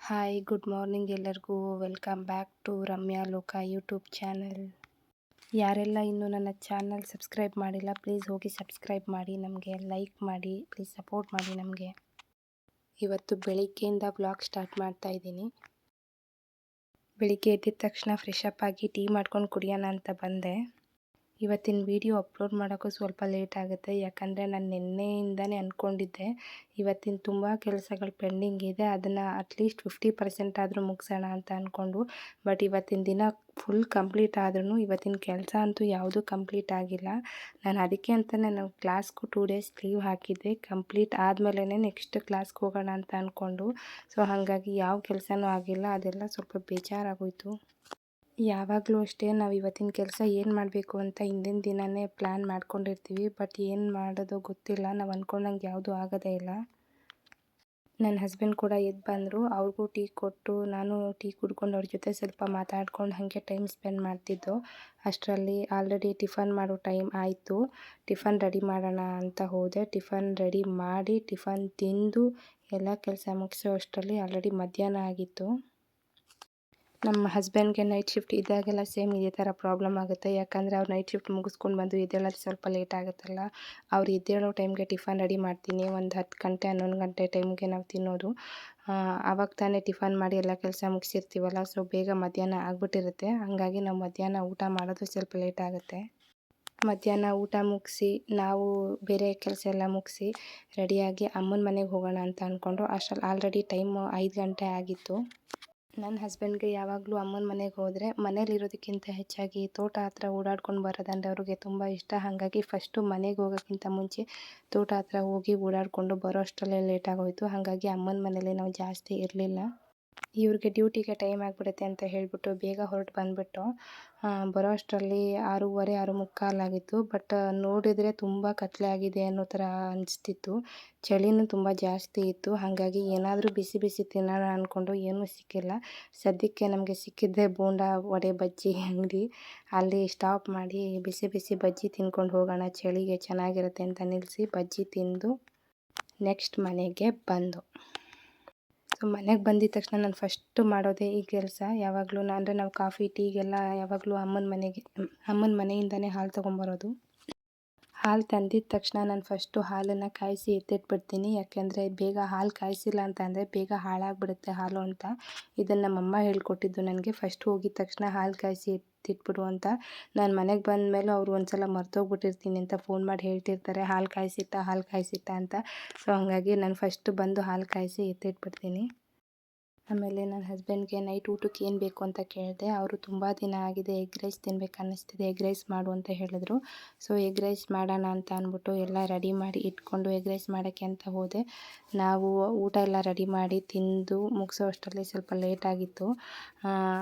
Hi good morning ಎಲ್ಲರಿಗೂ. Welcome back to Ramya Loka YouTube channel ಯಾರೆಲ್ಲ ಇನ್ನೂ ನನ್ನ ಚಾನಲ್ ಸಬ್ಸ್ಕ್ರೈಬ್ ಮಾಡಿಲ್ಲ ಪ್ಲೀಸ್ ಹೋಗಿ ಸಬ್ಸ್ಕ್ರೈಬ್ ಮಾಡಿ, ನಮಗೆ ಲೈಕ್ ಮಾಡಿ ಪ್ಲೀಸ್ ಸಪೋರ್ಟ್ ಮಾಡಿ ನಮಗೆ. ಇವತ್ತು ಬೆಳಿಗ್ಗೆಯಿಂದ ಬ್ಲಾಗ್ ಸ್ಟಾರ್ಟ್ ಮಾಡ್ತಾ ಇದ್ದೀನಿ. ಬೆಳಿಗ್ಗೆ ಎದ್ದಿದ ತಕ್ಷಣ ಫ್ರೆಶ್ ಅಪ್ ಆಗಿ ಟೀ ಮಾಡ್ಕೊಂಡು ಕುಡಿಯೋಣ ಅಂತ ಬಂದೆ. ಇವತ್ತಿನ ವೀಡಿಯೋ ಅಪ್ಲೋಡ್ ಮಾಡೋಕ್ಕೂ ಸ್ವಲ್ಪ ಲೇಟ್ ಆಗುತ್ತೆ. ಯಾಕಂದರೆ ನಾನು ನಿನ್ನೆಯಿಂದನೇ ಅಂದ್ಕೊಂಡಿದ್ದೆ ಇವತ್ತಿನ ತುಂಬ ಕೆಲಸಗಳು ಪೆಂಡಿಂಗ್ ಇದೆ, ಅದನ್ನು ಅಟ್ಲೀಸ್ಟ್ ಫಿಫ್ಟಿ ಪರ್ಸೆಂಟ್ ಆದರೂ ಮುಗಿಸೋಣ ಅಂತ ಅಂದ್ಕೊಂಡು ಬಟ್ ಇವತ್ತಿನ ದಿನ ಫುಲ್ ಕಂಪ್ಲೀಟ್ ಆದ್ರೂ ಇವತ್ತಿನ ಕೆಲಸ ಅಂತೂ ಯಾವುದೂ ಕಂಪ್ಲೀಟ್ ಆಗಿಲ್ಲ. ನಾನು ಅದಕ್ಕೆ ಅಂತ ನಾನು ಕ್ಲಾಸ್ಗೂ ಟೂ ಡೇಸ್ ಲೀವ್ ಹಾಕಿದ್ದೆ ಕಂಪ್ಲೀಟ್ ಆದಮೇಲೆ ನೆಕ್ಸ್ಟ್ ಕ್ಲಾಸ್ಗೆ ಹೋಗೋಣ ಅಂತ ಅಂದ್ಕೊಂಡು ಸೊ ಹಾಗಾಗಿ ಯಾವ ಕೆಲಸನೂ ಆಗಿಲ್ಲ, ಅದೆಲ್ಲ ಸ್ವಲ್ಪ ಬೇಜಾರಾಗೋಯಿತು. ಯಾವಾಗಲೂ ಅಷ್ಟೇ ನಾವು ಇವತ್ತಿನ ಕೆಲಸ ಏನು ಮಾಡಬೇಕು ಅಂತ ಹಿಂದಿನ ದಿನವೇ ಪ್ಲ್ಯಾನ್ ಮಾಡ್ಕೊಂಡಿರ್ತೀವಿ. ಬಟ್ ಏನು ಮಾಡೋದು ಗೊತ್ತಿಲ್ಲ. ನಾವು ಅಂದ್ಕೊಂಡಂಗೆ ಯಾವುದೂ ಆಗೋದೇ ಇಲ್ಲ. ನನ್ನ ಹಸ್ಬೆಂಡ್ ಕೂಡ ಎದ್ದು ಬಂದರು. ಅವ್ರಿಗೂ ಟೀ ಕೊಟ್ಟು ನಾನು ಟೀ ಕುಡ್ಕೊಂಡು ಅವ್ರ ಜೊತೆ ಸ್ವಲ್ಪ ಮಾತಾಡ್ಕೊಂಡು ಹಾಗೆ ಟೈಮ್ ಸ್ಪೆಂಡ್ ಮಾಡ್ತಿದ್ದೋ. ಅಷ್ಟರಲ್ಲಿ ಆಲ್ರೆಡಿ ಟಿಫನ್ ಮಾಡೋ ಟೈಮ್ ಆಯಿತು. ಟಿಫನ್ ರೆಡಿ ಮಾಡೋಣ ಅಂತ ಹೋದೆ. ಟಿಫನ್ ರೆಡಿ ಮಾಡಿ ಟಿಫನ್ ತಿಂದು ಎಲ್ಲ ಕೆಲಸ ಮುಗಿಸೋ ಅಷ್ಟರಲ್ಲಿ ಆಲ್ರೆಡಿ ಮಧ್ಯಾಹ್ನ ಆಗಿತ್ತು. ನಮ್ಮ ಹಸ್ಬೆಂಡ್ಗೆ ನೈಟ್ ಶಿಫ್ಟ್ ಇದ್ದಾಗೆಲ್ಲ ಸೇಮ್ ಇದೇ ಥರ ಪ್ರಾಬ್ಲಮ್ ಆಗುತ್ತೆ. ಯಾಕಂದರೆ ಅವ್ರು ನೈಟ್ ಶಿಫ್ಟ್ ಮುಗಿಸ್ಕೊಂಡು ಬಂದು ಎದ್ದೇಳೋದು ಸ್ವಲ್ಪ ಲೇಟ್ ಆಗುತ್ತಲ್ಲ. ಅವ್ರು ಎದ್ದೇಳೋ ಟೈಮ್ಗೆ ಟಿಫನ್ ರೆಡಿ ಮಾಡ್ತೀನಿ. ಒಂದು ಹತ್ತು ಗಂಟೆ, ಹನ್ನೊಂದು ಗಂಟೆ ಟೈಮ್ಗೆ ನಾವು ತಿನ್ನೋದು. ಆವಾಗ ತಾನೇ ಟಿಫನ್ ಮಾಡಿ ಎಲ್ಲ ಕೆಲಸ ಮುಗಿಸಿರ್ತೀವಲ್ಲ ಸೊ ಬೇಗ ಮಧ್ಯಾಹ್ನ ಆಗಿಬಿಟ್ಟಿರುತ್ತೆ. ಹಾಗಾಗಿ ನಾವು ಮಧ್ಯಾಹ್ನ ಊಟ ಮಾಡೋದು ಸ್ವಲ್ಪ ಲೇಟ್ ಆಗುತ್ತೆ. ಮಧ್ಯಾಹ್ನ ಊಟ ಮುಗಿಸಿ, ನಾವು ಬೇರೆ ಕೆಲಸ ಎಲ್ಲ ಮುಗಿಸಿ ರೆಡಿಯಾಗಿ ಅಮ್ಮನ ಮನೆಗೆ ಹೋಗೋಣ ಅಂತ ಅಂದ್ಕೊಂಡು ಅಷ್ಟರಲ್ಲಿ ಆಲ್ರೆಡಿ ಟೈಮು ಐದು ಗಂಟೆ ಆಗಿತ್ತು. ನನ್ನ ಹಸ್ಬೆಂಡ್ಗೆ ಯಾವಾಗಲೂ ಅಮ್ಮನ ಮನೆಗೆ ಹೋದರೆ ಮನೇಲಿರೋದಕ್ಕಿಂತ ಹೆಚ್ಚಾಗಿ ತೋಟ ಹತ್ರ ಓಡಾಡ್ಕೊಂಡು ಬರೋದಂದ್ರೆ ಅವ್ರಿಗೆ ತುಂಬ ಇಷ್ಟ. ಹಾಗಾಗಿ ಫಸ್ಟು ಮನೆಗೆ ಹೋಗೋಕ್ಕಿಂತ ಮುಂಚೆ ತೋಟ ಹತ್ರ ಹೋಗಿ ಓಡಾಡಿಕೊಂಡು ಬರೋ ಅಷ್ಟರಲ್ಲೇ ಲೇಟಾಗೋಯಿತು ಹಾಗಾಗಿ ಅಮ್ಮನ ಮನೇಲಿ ನಾವು ಜಾಸ್ತಿ ಇರಲಿಲ್ಲ. ಇವ್ರಿಗೆ ಡ್ಯೂಟಿಗೆ ಟೈಮ್ ಆಗಿಬಿಡುತ್ತೆ ಅಂತ ಹೇಳಿಬಿಟ್ಟು ಬೇಗ ಹೊರಟು ಬಂದುಬಿಟ್ಟು ಬರೋ ಅಷ್ಟರಲ್ಲಿ ಆರೂವರೆ ಆರು ಮುಕ್ಕಾಲಾಗಿತ್ತು ಬಟ್ ನೋಡಿದರೆ ತುಂಬ ಕತ್ತಲೆ ಆಗಿದೆ ಅನ್ನೋ ಥರ ಅನಿಸ್ತಿತ್ತು. ಚಳಿನೂ ತುಂಬ ಜಾಸ್ತಿ ಇತ್ತು. ಹಾಗಾಗಿ ಏನಾದರೂ ಬಿಸಿ ಬಿಸಿ ತಿನ್ನೋಣ ಅಂದ್ಕೊಂಡು ಏನೂ ಸಿಕ್ಕಿಲ್ಲ. ಸದ್ಯಕ್ಕೆ ನಮಗೆ ಸಿಕ್ಕಿದ್ದೆ ಬೋಂಡ ವಡೆ ಬಜ್ಜಿ ಅಂಗಡಿ. ಅಲ್ಲಿ ಸ್ಟಾಪ್ ಮಾಡಿ ಬಿಸಿ ಬಿಸಿ ಬಜ್ಜಿ ತಿನ್ಕೊಂಡು ಹೋಗೋಣ. ಚಳಿಗೆ ಚೆನ್ನಾಗಿರುತ್ತೆ ಅಂತ ನಿಲ್ಲಿಸಿ ಬಜ್ಜಿ ತಿಂದು ನೆಕ್ಸ್ಟ್ ಮನೆಗೆ ಬಂದು. ಸೊ ಮನೆಗೆ ಬಂದಿದ ತಕ್ಷಣ ನಾನು ಫಸ್ಟು ಮಾಡೋದೇ ಈ ಕೆಲಸ. ಯಾವಾಗಲೂ ಅಂದರೆ ನಾವು ಕಾಫಿ, ಟೀಗೆಲ್ಲ ಯಾವಾಗಲೂ ಅಮ್ಮನ ಮನೆಗೆ, ಅಮ್ಮನ ಮನೆಯಿಂದಲೇ ಹಾಲು ತೊಗೊಂಬರೋದು ಹಾಲು ತಂದಿದ ತಕ್ಷಣ ನಾನು ಫಸ್ಟು ಹಾಲನ್ನು ಕಾಯಿಸಿ ಎತ್ತಿಟ್ಬಿಡ್ತೀನಿ. ಯಾಕೆಂದರೆ ಬೇಗ ಹಾಲು ಕಾಯಿಸಿಲ್ಲ ಅಂತ ಅಂದರೆ ಬೇಗ ಹಾಳಾಗಿಬಿಡುತ್ತೆ ಹಾಲು ಅಂತ. ಇದನ್ನು ನಮ್ಮಮ್ಮ ಹೇಳ್ಕೊಟ್ಟಿದ್ದು ನನಗೆ. ಫಸ್ಟ್ ಹೋಗಿದ ತಕ್ಷಣ ಹಾಲು ಕಾಯಿಸಿ ಎತ್ತಿಟ್ಬಿಡು ಅಂತ. ನಾನು ಮನೆಗೆ ಬಂದ ಮೇಲೂ ಅವರು ಒಂದು ಸಲ ಮರ್ತೋಗ್ಬಿಟ್ಟಿರ್ತೀನಿ ಅಂತ ಫೋನ್ ಮಾಡಿ ಹೇಳ್ತಿರ್ತಾರೆ. ಹಾಲು ಕಾಯಿಸಿತ್ತಾ, ಹಾಲು ಕಾಯಿಸಿತ್ತ ಅಂತ. ಸೊ ಹಾಗಾಗಿ ನಾನು ಫಸ್ಟು ಬಂದು ಹಾಲು ಕಾಯಿಸಿ ಎತ್ತಿಟ್ಬಿಡ್ತೀನಿ. ಆಮೇಲೆ ನನ್ನ ಹಸ್ಬೆಂಡ್ಗೆ ನೈಟ್ ಊಟಕ್ಕೆ ಏನು ಬೇಕು ಅಂತ ಕೇಳಿದೆ. ಅವರು ತುಂಬ ದಿನ ಆಗಿದೆ, ಎಗ್ ರೈಸ್ ತಿನ್ಬೇಕು ಅನ್ನಿಸ್ತಿದೆ, ಎಗ್ ರೈಸ್ ಮಾಡು ಅಂತ ಹೇಳಿದ್ರು. ಸೊ, ಎಗ್ ರೈಸ್ ಮಾಡೋಣ ಅಂತ ಅಂದ್ಬಿಟ್ಟು ಎಲ್ಲ ರೆಡಿ ಮಾಡಿ ಇಟ್ಕೊಂಡು ಎಗ್ ರೈಸ್ ಮಾಡೋಕ್ಕೆ ಅಂತ ಹೋದೆ. ನಾವು ಊಟ ಎಲ್ಲ ರೆಡಿ ಮಾಡಿ ತಿಂದು ಮುಗಿಸೋ ಅಷ್ಟರಲ್ಲಿ ಸ್ವಲ್ಪ ಲೇಟ್ ಆಗಿತ್ತು.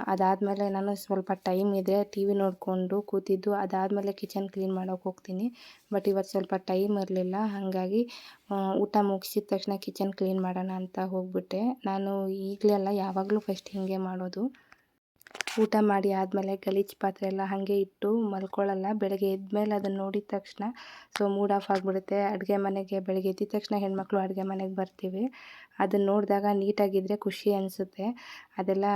ಅದಾದಮೇಲೆ ನಾನು ಸ್ವಲ್ಪ ಟೈಮ್ ಇದೆ ಟಿ ವಿ ನೋಡಿಕೊಂಡು ಕೂತಿದ್ದು. ಅದಾದಮೇಲೆ ಕಿಚನ್ ಕ್ಲೀನ್ ಮಾಡೋಕೆ ಹೋಗ್ತೀನಿ. ಬಟ್ ಇವತ್ತು ಸ್ವಲ್ಪ ಟೈಮ್ ಇರಲಿಲ್ಲ. ಹಾಗಾಗಿ ಊಟ ಮುಗಿಸಿದ ತಕ್ಷಣ ಕಿಚನ್ ಕ್ಲೀನ್ ಮಾಡೋಣ ಅಂತ ಹೋಗ್ಬಿಟ್ಟೆ. ನಾನು ಈಗಲೇ ಅಲ್ಲ, ಯಾವಾಗಲೂ ಫಸ್ಟ್ ಹೀಗೆ ಮಾಡೋದು. ಊಟ ಮಾಡಿ ಆದಮೇಲೆ ಗಲೀಜು ಪಾತ್ರೆ ಎಲ್ಲ ಹಾಗೆ ಇಟ್ಟು ಮಲ್ಕೊಳ್ಳಲ್ಲ, ಬೆಳಗ್ಗೆ ಎದ್ಮೇಲೆ ಅದನ್ನು ನೋಡಿದ ತಕ್ಷಣ. ಸೊ ಮೂಡ್ ಆಫ್ ಆಗಿಬಿಡುತ್ತೆ. ಅಡುಗೆ ಮನೆಗೆ ಬೆಳಗ್ಗೆ ಎದ್ದಿದ ತಕ್ಷಣ ಹೆಣ್ಮಕ್ಳು ಅಡುಗೆ ಮನೆಗೆ ಬರ್ತೀವಿ. ಅದನ್ನು ನೋಡಿದಾಗ ನೀಟಾಗಿದ್ದರೆ ಖುಷಿ ಅನಿಸುತ್ತೆ. ಅದೆಲ್ಲ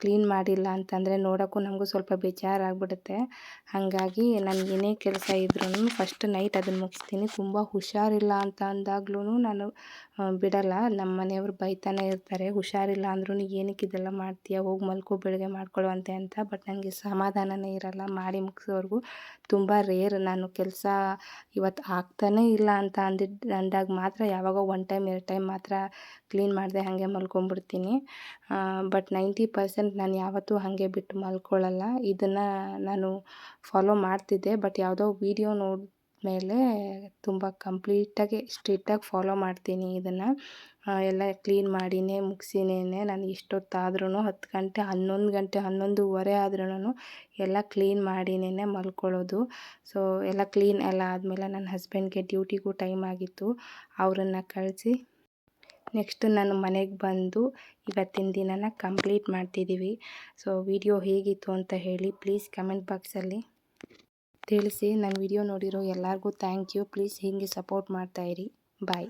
ಕ್ಲೀನ್ ಮಾಡಿಲ್ಲ ಅಂತಂದರೆ ನೋಡೋಕ್ಕೂ ನಮಗೂ ಸ್ವಲ್ಪ ಬೇಜಾರಾಗ್ಬಿಡುತ್ತೆ. ಹಾಗಾಗಿ ನಾನು ಏನೇ ಕೆಲಸ ಇದ್ರೂ ಫಸ್ಟ್ ನೈಟ್ ಅದನ್ನು ಮುಗಿಸ್ತೀನಿ. ತುಂಬ ಹುಷಾರಿಲ್ಲ ಅಂತ ಅಂದಾಗ್ಲೂ ನಾನು ಬಿಡಲ್ಲ. ನಮ್ಮ ಮನೆಯವರು ಬೈತಾನೆ ಇರ್ತಾರೆ. ಹುಷಾರಿಲ್ಲ ಅಂದ್ರೂ ಏನಕ್ಕೆ ಇದೆಲ್ಲ ಮಾಡ್ತೀಯ? ಹೋಗಿ ಮಲ್ಕೋ ಬೆಳಗ್ಗೆ ಮಾಡ್ಕೊಳ್ಳುವಂತೆ ಅಂತ. ಬಟ್ ನನಗೆ ಸಮಾಧಾನನೇ ಇರಲ್ಲ. ಮಾಡಿ ಮುಗಿಸೋವರೆಗೂ ತುಂಬ ರೇರ್. ನಾನು ಕೆಲಸ ಇವತ್ತು ಆಗ್ತಾನೇ ಇಲ್ಲ ಅಂತ ಅಂದಿದ್ದು ಅಂದಾಗ ಮಾತ್ರ ಯಾವಾಗ ಒನ್ ಟೈಮ್, ಎರಡು ಟೈಮ್ ಮಾತ್ರ ಕ್ಲೀನ್ ಮಾಡಿದೆ ಹಾಗೆ ಮಲ್ಕೊಂಬಿಡ್ತೀನಿ. ಬಟ್ ನೈಂಟಿ ಪರ್ಸೆಂಟ್ ನಾನು ಯಾವತ್ತೂ ಹಾಗೆ ಬಿಟ್ಟು ಮಲ್ಕೊಳ್ಳಲ್ಲ ಇದನ್ನು ನಾನು ಫಾಲೋ ಮಾಡ್ತಿದ್ದೆ. ಬಟ್ ಯಾವುದೋ ವೀಡಿಯೋ ನೋಡಿ ಮೇಲೆ ತುಂಬ ಕಂಪ್ಲೀಟಾಗಿ ಸ್ಟ್ರಿಕ್ಟಾಗಿ ಫಾಲೋ ಮಾಡ್ತೀನಿ ಇದನ್ನು. ಎಲ್ಲ ಕ್ಲೀನ್ ಮಾಡಿನೇ ಮುಗಿಸಿನೇ ನಾನು ಎಷ್ಟೊತ್ತಾದ್ರೂ ಹತ್ತು ಗಂಟೆ, ಹನ್ನೊಂದು ಗಂಟೆ, ಹನ್ನೊಂದುವರೆ ಆದ್ರೂ ಎಲ್ಲ ಕ್ಲೀನ್ ಮಾಡಿನೇ ಮಲ್ಕೊಳ್ಳೋದು. ಸೊ, ಎಲ್ಲ ಕ್ಲೀನ್ ಎಲ್ಲ ಆದಮೇಲೆ ನನ್ನ ಹಸ್ಬೆಂಡ್ಗೆ ಡ್ಯೂಟಿಗೂ ಟೈಮ್ ಆಗಿತ್ತು. ಅವರನ್ನು ಕಳಿಸಿ ನೆಕ್ಸ್ಟ್ ನಾನು ಮನೆಗೆ ಬಂದು ಇವತ್ತಿನ ದಿನನ ಕಂಪ್ಲೀಟ್ ಮಾಡ್ತಿದ್ದೀವಿ. ಸೊ, ವಿಡಿಯೋ ಹೇಗಿತ್ತು ಅಂತ ಹೇಳಿ ಪ್ಲೀಸ್ ಕಮೆಂಟ್ ಬಾಕ್ಸಲ್ಲಿ. ತಿಳಿಸಿ ನನ್ನ ವಿಡಿಯೋ ನೋಡಿರೋ ಎಲ್ಲರಿಗೂ ಥ್ಯಾಂಕ್ ಯು ಪ್ಲೀಸ್ ಹೀಗೆ ಸಪೋರ್ಟ್ ಮಾಡ್ತಾಯಿರಿ ಬಾಯ್